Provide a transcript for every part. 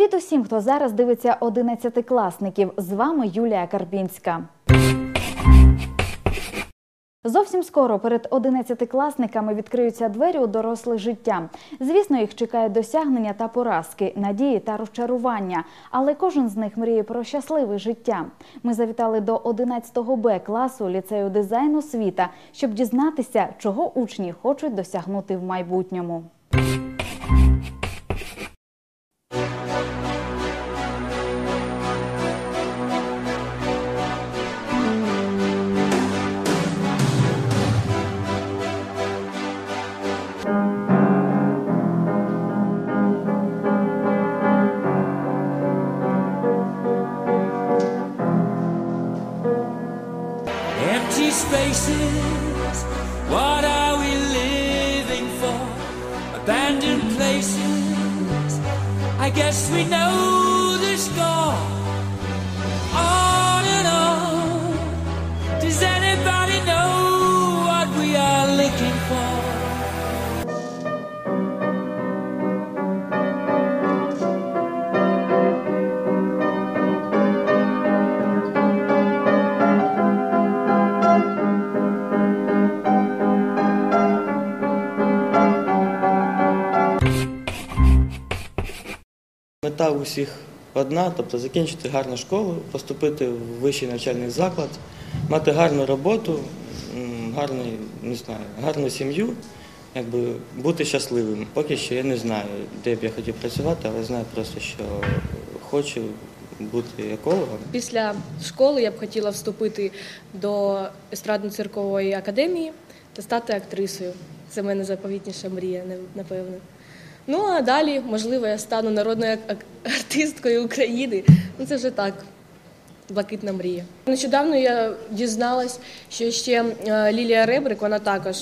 Привіт усім, хто зараз дивиться 11-класників. З вами Юлія Карпінська. Зовсім скоро перед 11-класниками відкриються двері у доросле життя. Звісно, їх чекають досягнення та поразки, надії та розчарування. Але кожен з них мріє про щасливе життя. Ми завітали до 11-го Б класу ліцею дизайну світа, щоб дізнатися, чого учні хочуть досягнути в майбутньому. Spaces, what are we living for? Abandoned places, I guess we know Мета у всіх одна, тобто закінчити гарну школу, поступити в вищий навчальний заклад, мати гарну роботу, м, гарний, не знаю, гарну сім'ю, якби бути щасливим. Поки що я не знаю, де б я хотів працювати, але знаю просто, що хочу бути екологом. Після школи я б хотіла вступити до естрадно-циркової академії та стати актрисою. Це в мене заповітніша мрія, напевно. Ну а далі, можливо, я стану народною артисткою України. Ну це вже так, блакитна мрія. Нещодавно я дізналась, що ще е, Лілія Ребрик, вона також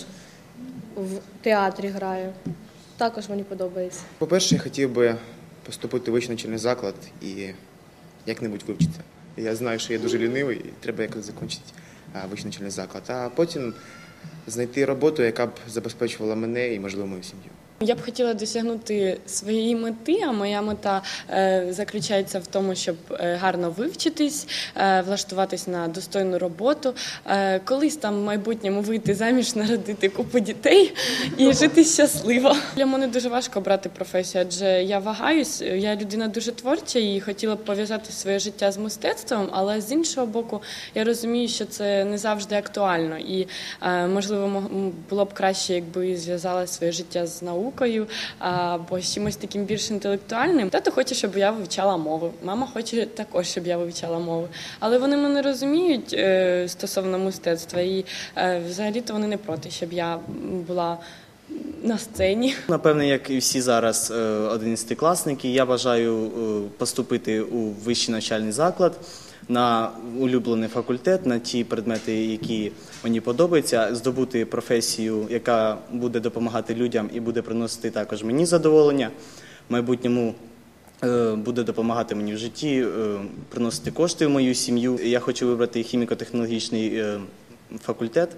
в театрі грає. Також мені подобається. По-перше, я хотів би поступити в вищий навчальний заклад і як-небудь вивчитися. Я знаю, що я дуже лінивий, і треба якось закінчити а, вищий навчальний заклад, а потім знайти роботу, яка б забезпечувала мене і, можливо, мою сім'ю. Я б хотіла досягнути своєї мети, а моя мета е, заключається в тому, щоб е, гарно вивчитись, е, влаштуватись на достойну роботу, колись там в майбутньому вийти заміж, народити купу дітей і жити щасливо. Для мене дуже важко обрати професію, адже я вагаюсь, я людина дуже творча і хотіла б пов'язати своє життя з мистецтвом, але з іншого боку, я розумію, що це не завжди актуально, і можливо було б краще, якби зв'язала своє життя з наукою або з чимось таким більш інтелектуальним. Тато хоче, щоб я вивчала мову. Мама хоче також, щоб я вивчала мову. Але вони мене розуміють е, стосовно мистецтва, і е, взагалі-то вони не проти, щоб я була на сцені. Напевне, як і всі зараз е, 11-класники, я бажаю поступити у вищий навчальний заклад на улюблений факультет, на ті предмети, які мені подобаються, здобути професію, яка буде допомагати людям і буде приносити також мені задоволення. В майбутньому е, буде допомагати мені в житті, е, приносити кошти в мою сім'ю. Я хочу вибрати хіміко-технологічний е, факультет.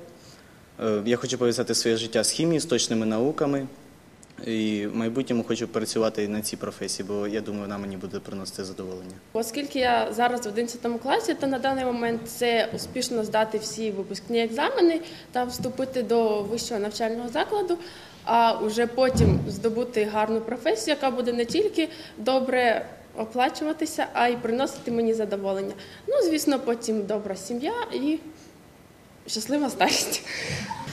Я хочу пов'язати своє життя з хімією, з точними науками. І в майбутньому хочу працювати на цій професії, бо я думаю, вона мені буде приносити задоволення. Оскільки я зараз в 11 класі, то на даний момент це успішно здати всі випускні екзамени та вступити до вищого навчального закладу, а вже потім здобути гарну професію, яка буде не тільки добре оплачуватися, а й приносити мені задоволення. Ну, звісно, потім добра сім'я і щаслива старість.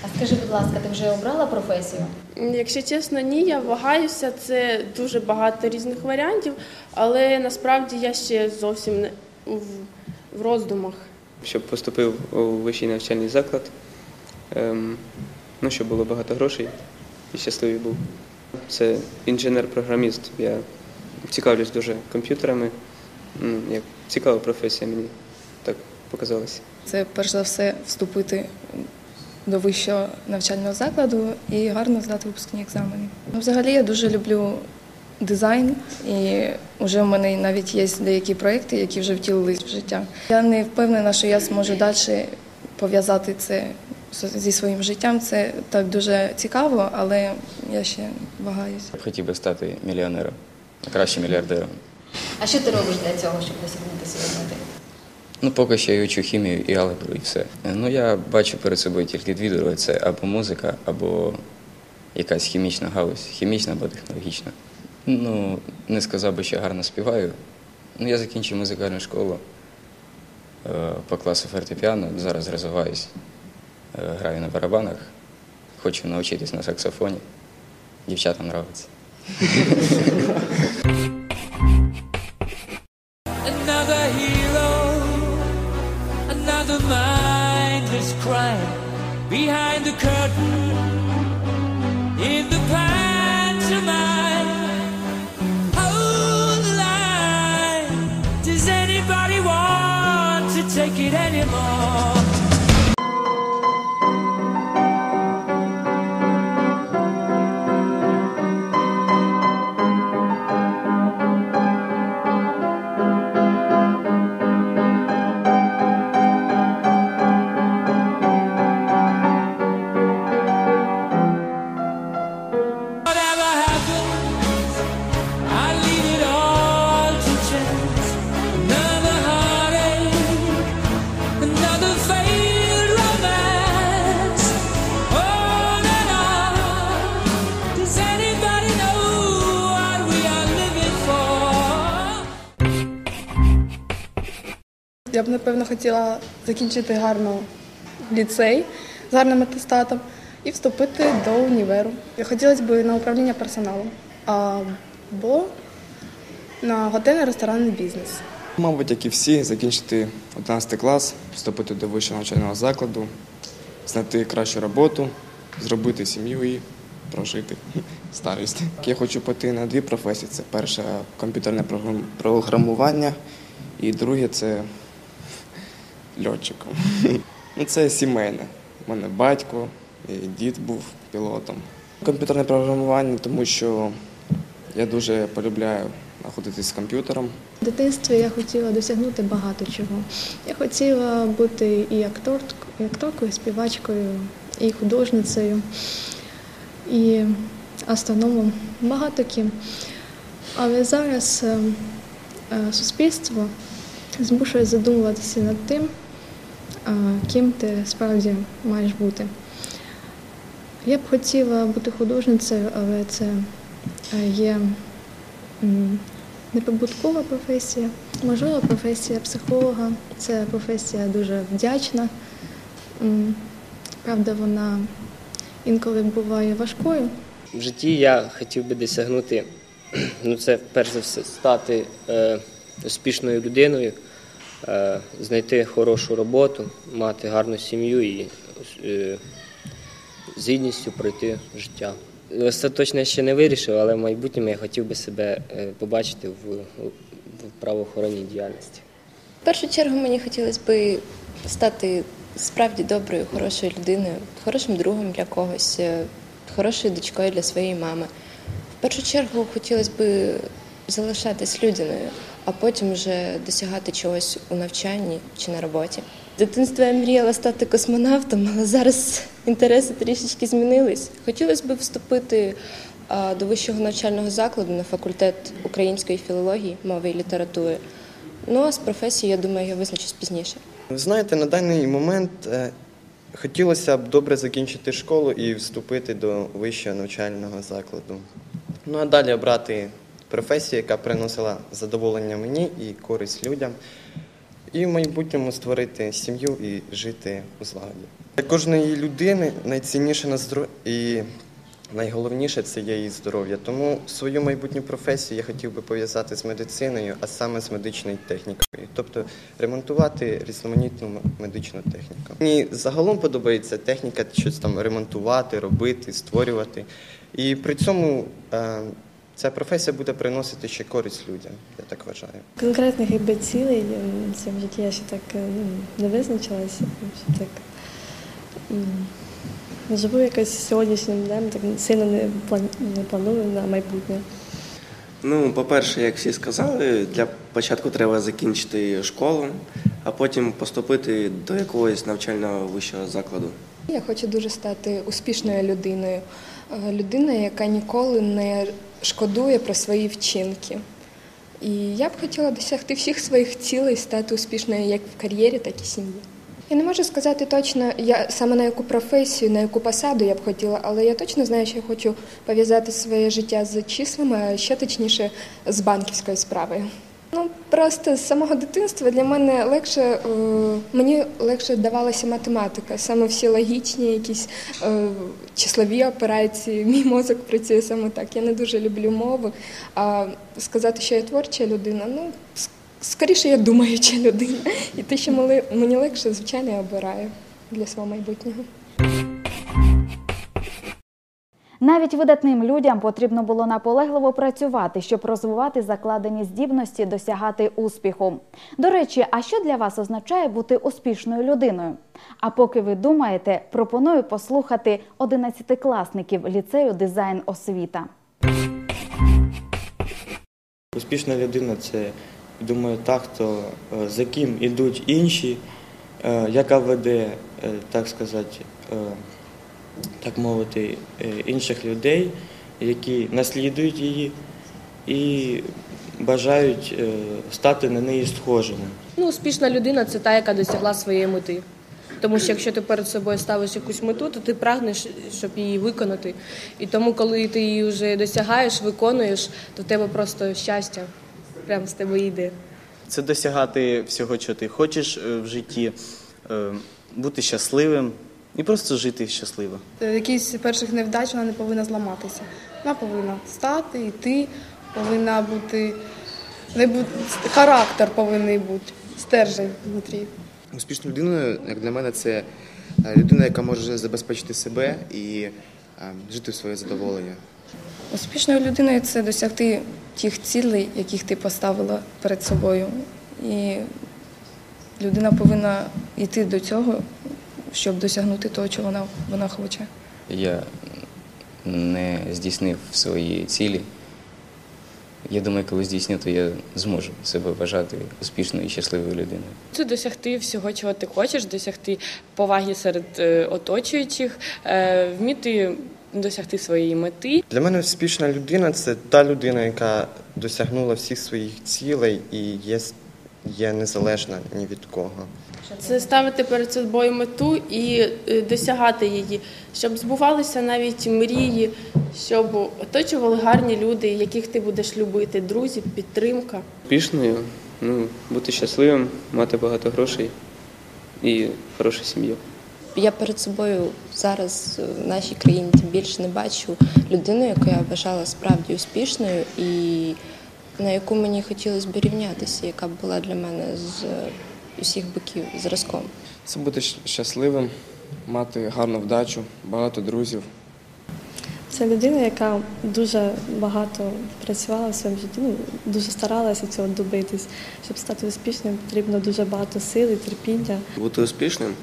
А скажи, будь ласка, ти вже обрала професію? Якщо чесно, ні, я вагаюся. Це дуже багато різних варіантів, але насправді я ще зовсім не в, в роздумах. щоб поступив у вищий навчальний заклад, ем, ну, щоб було багато грошей і щасливий був. Це інженер-програміст. Я цікавлюсь дуже комп'ютерами. Ну, як цікава професія мені так показалося. Це перш за все вступити до вищого навчального закладу і гарно здати випускні екзамени. Ну, Взагалі я дуже люблю дизайн, і вже в мене навіть є деякі проекти, які вже втілились в життя. Я не впевнена, що я зможу далі пов'язати це зі своїм життям. Це так дуже цікаво, але я ще вагаюся. Я б хотів би стати мільйонером, а краще мільярдером. А що ти робиш для цього, щоб досягнути своєї? Ну, поки що я учу хімію і алгебру, і все. Ну, я бачу перед собою тільки дві дороги: це або музика, або якась хімічна галузь, хімічна або технологічна. Ну, не сказав би, що гарно співаю. Ну, я закінчив музикальну школу е, по класу фортепіано, зараз розвиваюсь, е, граю на барабанах, хочу навчитись на саксофоні. Дівчатам подобається. Behind the curtain напевно хотіла закінчити гарно ліцей з гарним атестатом і вступити до універу. І Хотілося б на управління персоналом або на готельний ресторанний бізнес. Мабуть, як і всі, закінчити 11 клас, вступити до вищого навчального закладу, знайти кращу роботу, зробити сім'ю і прожити старість. Я хочу піти на дві професії. Це перше комп'ютерне програмування, і друге це льотчиком. Ну, це сімейне. У мене батько, і дід був пілотом. Комп'ютерне програмування, тому що я дуже полюбляю знаходитись з комп'ютером. В дитинстві я хотіла досягнути багато чого. Я хотіла бути і актор, і акторкою, і співачкою, і художницею, і астрономом, багато ким. Але зараз е, е, суспільство змушує задумуватися над тим, ким ти справді маєш бути. Я б хотіла бути художницею, але це е, є неприбуткова професія. Можливо, професія психолога це професія дуже вдячна. Правда, вона інколи буває важкою. В житті я хотів би досягнути, ну це перш за все, стати е, успішною людиною, знайти хорошу роботу, мати гарну сім'ю і е, з гідністю пройти життя. Остаточно ще не вирішив, але в майбутньому я хотів би себе е, побачити в, в правоохоронній діяльності. В першу чергу мені хотілося б стати справді доброю, хорошою людиною, хорошим другом для когось, е, хорошою дочкою для своєї мами. В першу чергу хотілося б залишатись людяною, а потім вже досягати чогось у навчанні чи на роботі. В дитинстві я мріяла стати космонавтом, але зараз інтереси трішечки змінились. Хотілося б вступити до вищого навчального закладу на факультет української філології, мови і літератури. Ну а з професією, я думаю, я визначусь пізніше. Ви знаєте, на даний момент е, хотілося б добре закінчити школу і вступити до вищого навчального закладу. Ну а далі обрати професію, яка приносила задоволення мені і користь людям. І в майбутньому створити сім'ю і жити у злагоді. Для кожної людини найцінніше і найголовніше це є її здоров'я. Тому свою майбутню професію я хотів би пов'язати з медициною, а саме з медичною технікою, тобто ремонтувати різноманітну медичну техніку. Мені загалом подобається техніка, щось там ремонтувати, робити, створювати. І при цьому е, ця професія буде приносити ще користь людям, я так вважаю. Конкретних якби цілей ем, в житті я ще так е, ну, не визначилася. Ще так живу якось сьогоднішнім днем, так сильно не, план- не планую на майбутнє. Ну, по-перше, як всі сказали, для початку треба закінчити школу, а потім поступити до якогось навчального вищого закладу. Я хочу дуже стати успішною людиною. Е, Людиною, яка ніколи не шкодує про свої вчинки. І я б хотіла досягти всіх своїх цілей, стати успішною як в кар'єрі, так і в сім'ї. Я не можу сказати точно, я саме на яку професію, на яку посаду я б хотіла, але я точно знаю, що я хочу пов'язати своє життя з числами, а ще точніше з банківською справою. Ну просто з самого дитинства для мене легше е, мені легше давалася математика, саме всі логічні, якісь е, числові операції. Мій мозок працює саме так. Я не дуже люблю мови. А сказати, що я творча людина, ну скоріше я думаюча людина. І те, що мені легше, звичайно, я обираю для свого майбутнього. Навіть видатним людям потрібно було наполегливо працювати, щоб розвивати закладені здібності, досягати успіху. До речі, а що для вас означає бути успішною людиною? А поки ви думаєте, пропоную послухати 11-класників ліцею дизайн освіта. Успішна людина це, думаю, та, хто е, за ким ідуть інші, е, яка веде, е, так сказати, так мовити, е, інших людей, які наслідують її і бажають е, стати на неї схожими. Ну, успішна людина це та, яка досягла своєї мети. Тому що якщо ти перед собою ставиш якусь мету, то ти прагнеш, щоб її виконати. І тому, коли ти її вже досягаєш, виконуєш, то в тебе просто щастя прямо з тебе йде. Це досягати всього, що ти хочеш е, в житті, бути щасливим і просто жити щасливо. Е, Якісь перших невдач вона не повинна зламатися. Вона повинна стати, йти, повинна бути, не бути характер повинен бути, стержень внутрі. Успішною людиною, як для мене, це е, людина, яка може забезпечити себе і е, жити в своє задоволення. Успішною людиною це досягти тих цілей, яких ти поставила перед собою. І людина повинна йти до цього, щоб досягнути того, чого вона, вона хоче. Я не здійснив свої цілі. Я думаю, коли здійсню, то я зможу себе вважати успішною і щасливою людиною. Це досягти всього, чого ти хочеш, досягти поваги серед е, оточуючих, е, вміти досягти своєї мети. Для мене успішна людина це та людина, яка досягнула всіх своїх цілей і є, є незалежна ні від кого. Це ставити перед собою мету і е, досягати її, щоб збувалися навіть мрії, щоб оточували гарні люди, яких ти будеш любити, друзі, підтримка. Успішною, ну, бути щасливим, мати багато грошей і хорошу сім'ю. Я перед собою зараз в нашій країні тим більше не бачу людину, яку я вважала справді успішною і на яку мені хотілося б рівнятися, яка б була для мене з усіх боків зразком. Це бути щасливим, мати гарну вдачу, багато друзів. Це людина, яка дуже багато працювала в своєму житті, ну, дуже старалася цього добитись. Щоб стати успішним, потрібно дуже багато сили, терпіння. Бути успішним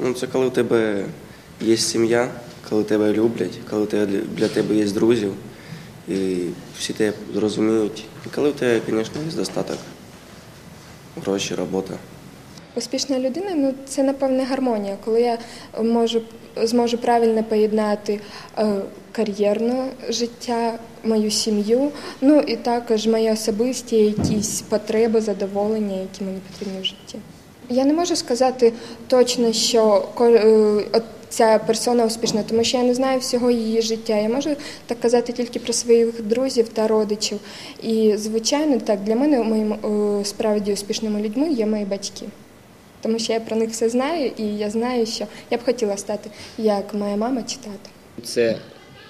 ну, це коли в тебе є сім'я, коли тебе люблять, коли для тебе є друзів, і всі тебе розуміють. І коли в тебе, звісно, є достаток, гроші, робота. Успішна людина ну це напевне гармонія, коли я можу зможу правильно поєднати е, кар'єрне життя, мою сім'ю, ну і також мої особисті якісь потреби, задоволення, які мені потрібні в житті. Я не можу сказати точно, що е, от ця персона успішна, тому що я не знаю всього її життя. Я можу так казати тільки про своїх друзів та родичів. І, звичайно, так, для мене моїми е, справді успішними людьми є мої батьки. Тому що я про них все знаю, і я знаю, що я б хотіла стати як моя мама чи тато. Це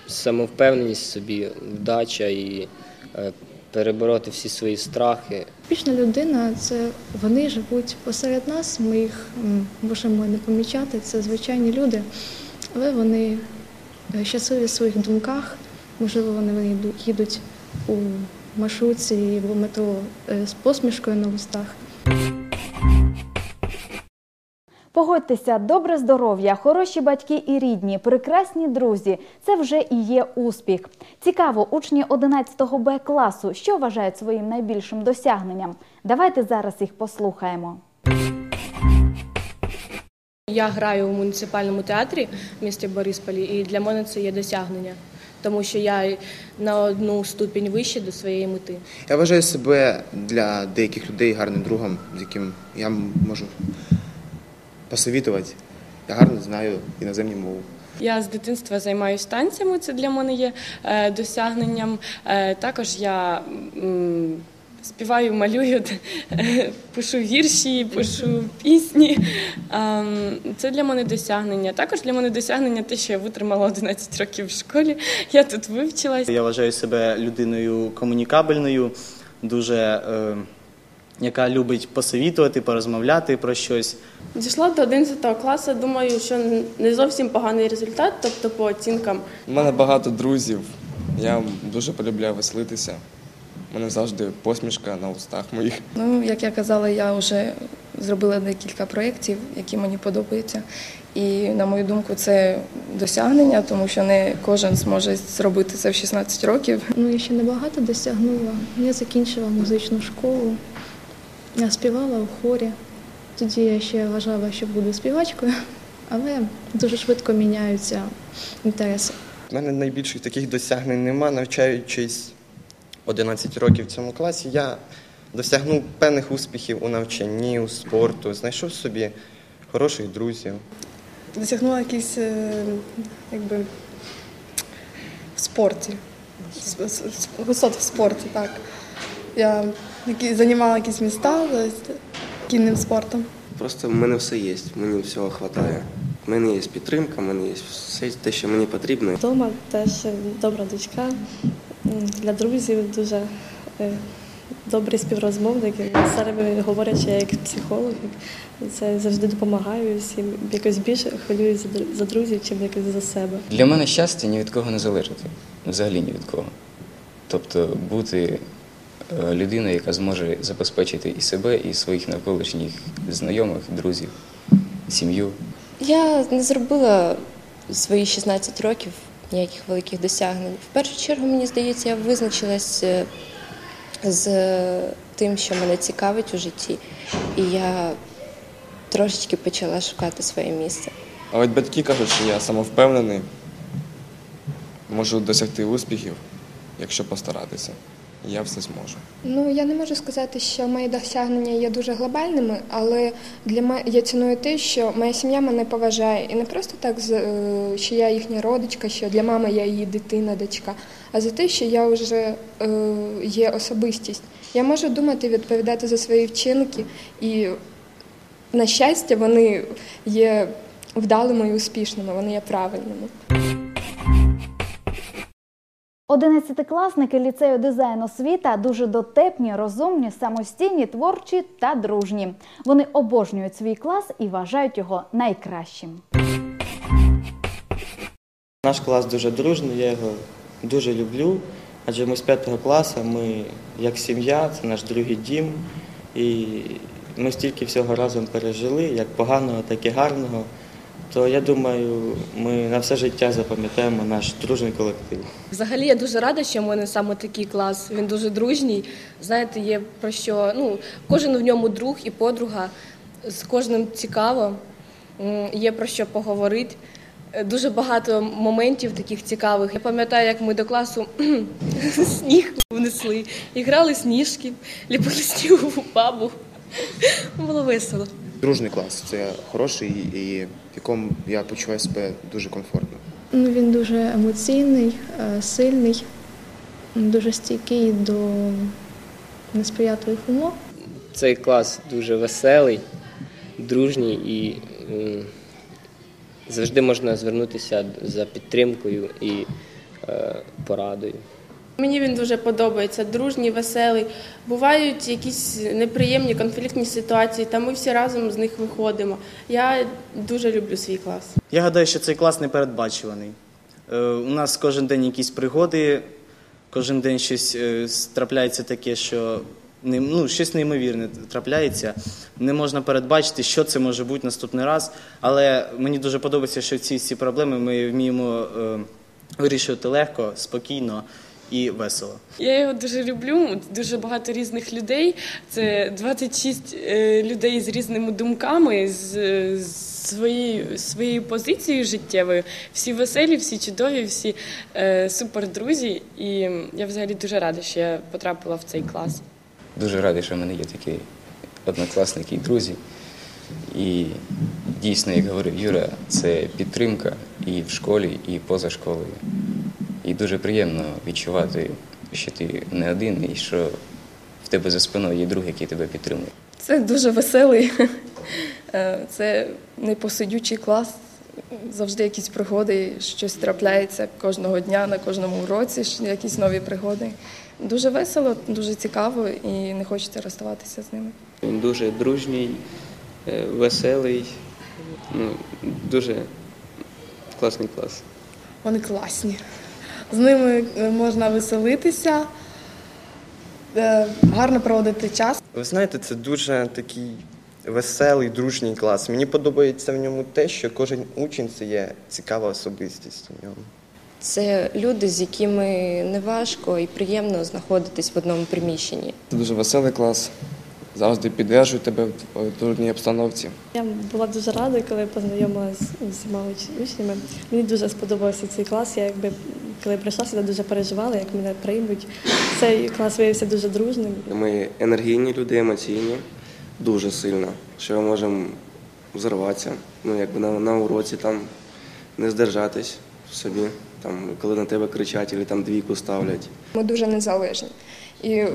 самовпевненість собі, вдача і е, перебороти всі свої страхи. Пічна людина це вони живуть посеред нас. Ми їх можемо не помічати. Це звичайні люди, але вони е, щасливі в своїх думках. Можливо, вони їдуть у маршрутці або метро е, з посмішкою на устах. Погодьтеся, добре здоров'я, хороші батьки і рідні, прекрасні друзі це вже і є успіх. Цікаво, учні 11 Б класу, що вважають своїм найбільшим досягненням. Давайте зараз їх послухаємо. Я граю у муніципальному театрі в місті Борисполі, і для мене це є досягнення. тому що я на одну ступінь вище до своєї мети. Я вважаю себе для деяких людей гарним другом, з яким я можу посовітувати. Я гарно знаю іноземні мови. Я з дитинства займаюся танцями, це для мене є е, досягненням. Е, також я м, співаю, малюю, е, пишу вірші, пишу пісні. Ем, це для мене досягнення. Також для мене досягнення те, що я витримала 11 років в школі. Я тут вивчилась. Я вважаю себе людиною комунікабельною, дуже е, яка любить посовітувати, порозмовляти про щось. Дійшла до 11 класу, думаю, що не зовсім поганий результат, тобто по оцінкам. У мене багато друзів. Я дуже полюбляю веселитися. У мене завжди посмішка на устах моїх. Ну, як я казала, я вже зробила декілька проєктів, які мені подобаються. І на мою думку, це досягнення, тому що не кожен зможе зробити це в 16 років. Ну, я ще небагато досягнула. Я закінчила музичну школу, я співала у хорі. Тоді я ще вважала, що буду співачкою, але дуже швидко міняються інтереси. У мене найбільших таких досягнень нема. Навчаючись 11 років в цьому класі, я досягнув певних успіхів у навчанні, у спорту, знайшов собі хороших друзів. Досягнула якісь е, якби в спорті. Висот в спорті, так. Я які, займала якісь міста кінним спортом. Просто в мене все є, мені всього вистачає. У мене є підтримка, в мене є все те, що мені потрібно. Вдома теж добра дочка. Для друзів дуже е, добрий співрозмовник. Зараз говорять, що я як психолог. Це завжди допомагаю всім. Якось більше дру- за друзів, чим якось за себе. Для мене щастя ні від кого не залежати. Взагалі ні від кого. Тобто бути е, людиною, яка зможе забезпечити і себе, і своїх навколишніх знайомих, друзів, сім'ю. Я не зробила свої 16 років ніяких великих досягнень. В першу чергу, мені здається, я визначилась е, з тим, що мене цікавить у житті, і я трошечки почала шукати своє місце. А от батьки кажуть, що я самовпевнений, можу досягти успіхів, якщо постаратися. Я все зможу. Ну я не можу сказати, що мої досягнення є дуже глобальними, але для мене я ціную те, що моя сім'я мене поважає, і не просто так, е, що я їхня родичка, що для мами я її дитина, дочка, а за те, що я вже е, є особистість. Я можу думати, відповідати за свої вчинки, і на щастя, вони є вдалими і успішними, вони є правильними. Одинадцятикласники ліцею дизайн освіта дуже дотепні, розумні, самостійні, творчі та дружні. Вони обожнюють свій клас і вважають його найкращим. Наш клас дуже дружний, я його дуже люблю, адже ми з п'ятого класу, ми як сім'я, це наш другий дім. І ми стільки всього разом пережили, як поганого, так і гарного. То я думаю, ми на все життя запам'ятаємо наш дружний колектив. Взагалі я дуже рада, що в мене саме такий клас. Він дуже дружній. Знаєте, є про що. Ну, кожен в ньому друг і подруга, з кожним цікаво, є про що поговорити. Е, Дуже багато моментів таких цікавих. Я пам'ятаю, як ми до класу сніг внесли, і грали сніжки, ліпили снігову бабу. Було весело. Дружний клас це хороший і в якому я почуваю себе дуже комфортно. Ну, він дуже емоційний, е, сильний, дуже стійкий до несприятливих умов. Цей клас дуже веселий, дружній і завжди можна звернутися за підтримкою і е, порадою. Мені він дуже подобається, дружній, веселий. Бувають якісь неприємні конфліктні ситуації, та ми всі разом з них виходимо. Я дуже люблю свій клас. Я гадаю, що цей клас непередбачуваний. Е, У нас кожен день якісь пригоди, кожен день щось е, трапляється таке, що ну, щось неймовірне трапляється. Не можна передбачити, що це може бути наступний раз. Але мені дуже подобається, що ці всі проблеми ми вміємо е, вирішувати легко, спокійно і весело. Я його дуже люблю. Дуже багато різних людей. Це 26 е, людей з різними думками, з, з своєю, своєю позицією життєвою. Всі веселі, всі чудові, всі е, супер друзі. І я взагалі дуже рада, що я потрапила в цей клас. Дуже радий, що в мене є такі однокласники і друзі. І дійсно, як говорив Юра, це підтримка і в школі, і поза школою. І дуже приємно відчувати, що ти не один і що в тебе за спиною є друг, який тебе підтримує. Це дуже веселий, е, це непосидючий клас. Завжди якісь пригоди, щось трапляється кожного дня на кожному уроці, якісь нові пригоди. Дуже весело, дуже цікаво і не хочеться розставатися з ними. Він дуже дружній, е, веселий, ну, дуже класний клас. Вони класні. З ними е, можна веселитися, е, гарно проводити час. Ви знаєте, це дуже такий веселий, дружній клас. Мені подобається в ньому те, що кожен учень це є цікава особистість у ньому. Це люди, з якими неважко і приємно знаходитись в одному приміщенні. Це дуже веселий клас. Завжди піддержують тебе в трудній обстановці. Я була дуже рада, коли познайомилася з усіма учнями. Мені дуже сподобався цей клас. Я якби коли прийшла сюди, дуже переживала, як мене приймуть. Цей клас виявився дуже дружним. Ми енергійні люди, емоційні, дуже сильно, що ми можемо взорватися. Ну, якби на, на уроці там не здержатись в собі, там, коли на тебе кричать або там двійку ставлять. Ми дуже незалежні. І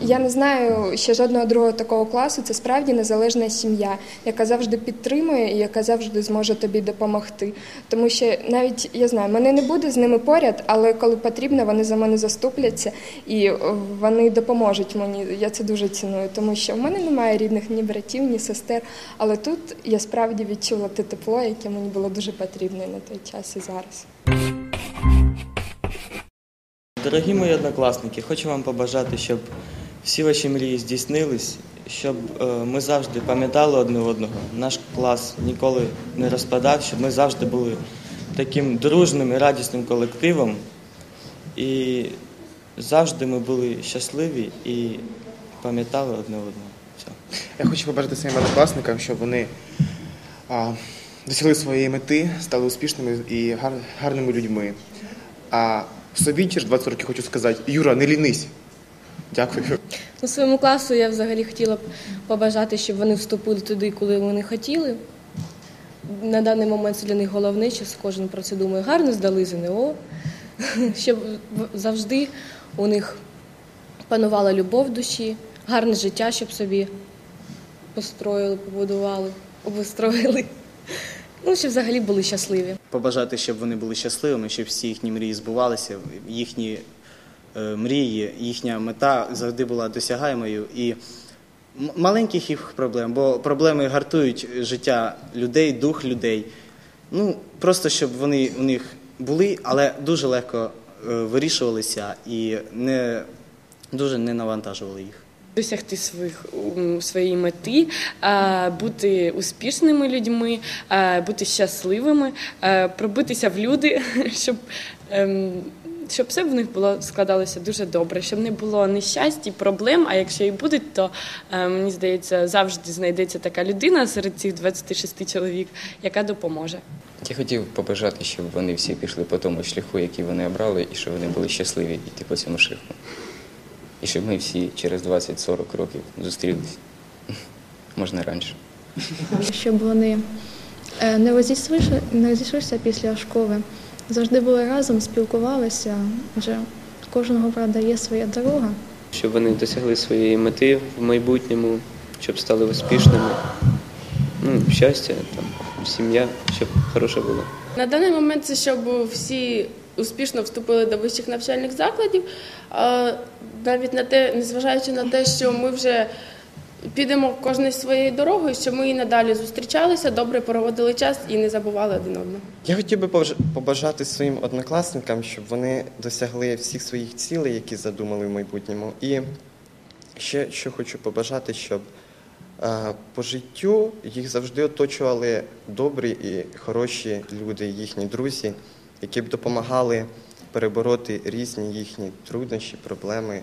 я не знаю ще жодного другого такого класу. Це справді незалежна сім'я, яка завжди підтримує і яка завжди зможе тобі допомогти. Тому що навіть я знаю, мене не буде з ними поряд, але коли потрібно, вони за мене заступляться і вони допоможуть мені. Я це дуже ціную, тому що в мене немає рідних ні братів, ні сестер. Але тут я справді відчула те тепло, яке мені було дуже потрібне на той час і зараз. Дорогі мої однокласники, хочу вам побажати, щоб всі ваші мрії здійснились, щоб е, ми завжди пам'ятали одне одного. Наш клас ніколи не розпадав, щоб ми завжди були таким дружним і радісним колективом. І завжди ми були щасливі і пам'ятали одне одного. Все. Я хочу побажати своїм однокласникам, щоб вони а, досягли своєї мети, стали успішними і гар, гарними людьми. А собі через 20 років хочу сказати, Юра, не лінись. Дякую. Ну, своєму класу я взагалі хотіла б побажати, щоб вони вступили туди, коли вони хотіли. На даний момент це для них головне, що кожен про це думає. Гарно здали ЗНО, щоб завжди у них панувала любов в душі, гарне життя, щоб собі построїли, побудували, обустроїли. Ну, щоб взагалі були щасливі. побажати, щоб вони були щасливими, щоб всі їхні мрії збувалися, їхні е, мрії, їхня мета завжди була досягаємою і маленьких їх проблем, бо проблеми гартують життя людей, дух людей. Ну просто щоб вони у них були, але дуже легко е, вирішувалися і не дуже не навантажували їх. Досягти своїх своєї мети, е, бути успішними людьми, е, бути щасливими, е, пробитися в люди, щоб, ем, щоб все в них було складалося дуже добре, щоб не було нещасть і проблем. А якщо і будуть, то мені здається, завжди знайдеться така людина серед цих 26 чоловік, яка допоможе. Я хотів побажати, щоб вони всі пішли по тому шляху, який вони обрали, і щоб вони були щасливі йти по цьому шляху. І щоб ми всі через 20-40 років зустрілись. Можна раніше. щоб вони е, не розійшлися, не розійшлися після школи. Завжди були разом, спілкувалися, адже кожного правда є своя дорога. Щоб вони досягли своєї мети в майбутньому, щоб стали успішними. Ну, щастя, там, сім'я, щоб хороша була. На даний момент це щоб всі успішно вступили до вищих навчальних закладів, навіть на те, незважаючи на те, що ми вже підемо кожною своєю дорогою, щоб ми і надалі зустрічалися, добре проводили час і не забували один одного. Я хотів би побажати своїм однокласникам, щоб вони досягли всіх своїх цілей, які задумали в майбутньому. І ще що хочу побажати, щоб е, по життю їх завжди оточували добрі і хороші люди, їхні друзі, які б допомагали перебороти різні їхні труднощі, проблеми.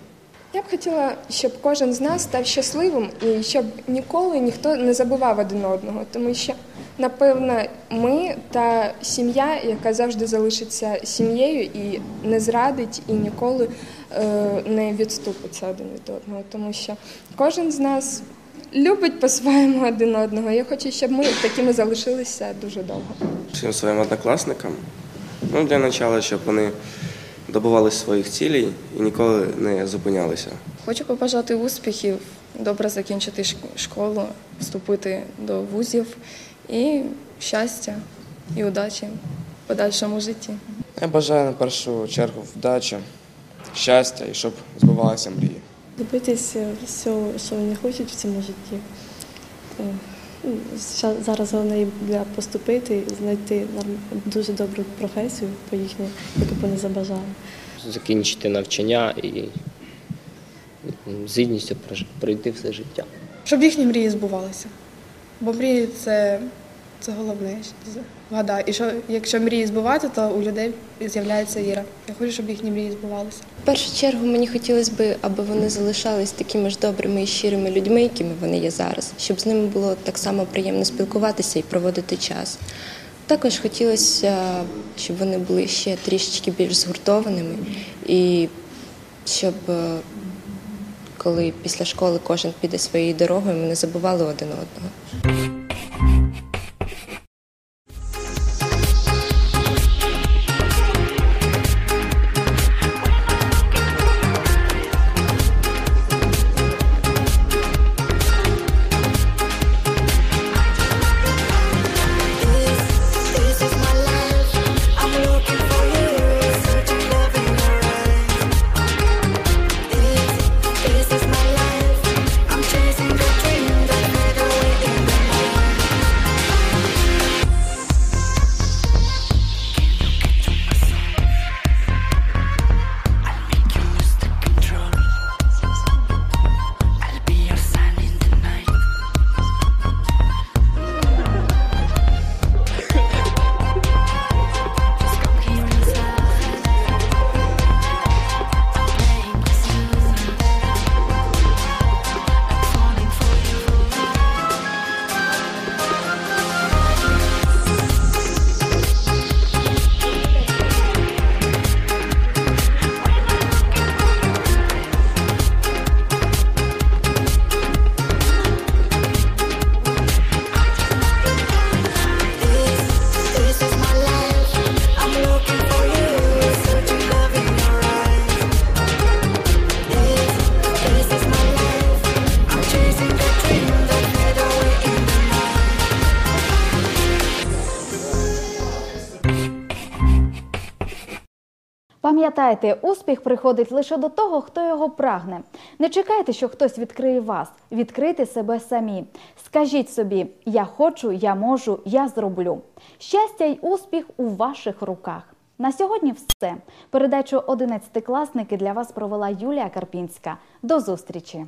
Я б хотіла, щоб кожен з нас став щасливим і щоб ніколи ніхто не забував один одного, тому що Напевно, ми та сім'я, яка завжди залишиться сім'єю і не зрадить, і ніколи е, не відступиться один від одного, тому що кожен з нас любить по-своєму один одного. Я хочу, щоб ми такими залишилися дуже довго. всім своїм однокласникам. Ну, для початку, щоб вони добувалися своїх цілей і ніколи не зупинялися. Хочу побажати успіхів, добре закінчити школу, вступити до вузів і щастя і удачі в подальшому житті. Я бажаю на першу чергу вдачі, щастя і щоб збувалися мрії. Добитися всього, що вони хочуть в цьому житті. Зараз головне для поступити, знайти дуже добру професію по їхню, яку б вони забажали. Закінчити навчання і з гідністю пройти все життя. Щоб їхні мрії збувалися. Бо мрії це, це головне, гадаю. І що якщо мрії збувати, то у людей з'являється віра. Я хочу, щоб їхні мрії збувалися. В першу чергу мені хотілося б, аби вони залишались такими ж добрими і щирими людьми, якими вони є зараз, щоб з ними було так само приємно спілкуватися і проводити час. Також хотілося, щоб вони були ще трішечки більш згуртованими, і щоб е, коли після школи кожен піде своєю дорогою, ми не забували один одного. Пам'ятайте, успіх приходить лише до того, хто його прагне. Не чекайте, що хтось відкриє вас. Відкрийте себе самі. Скажіть собі: я хочу, я можу, я зроблю. Щастя й успіх у ваших руках. На сьогодні все. Передачу «11 класники для вас провела Юлія Карпінська. До зустрічі!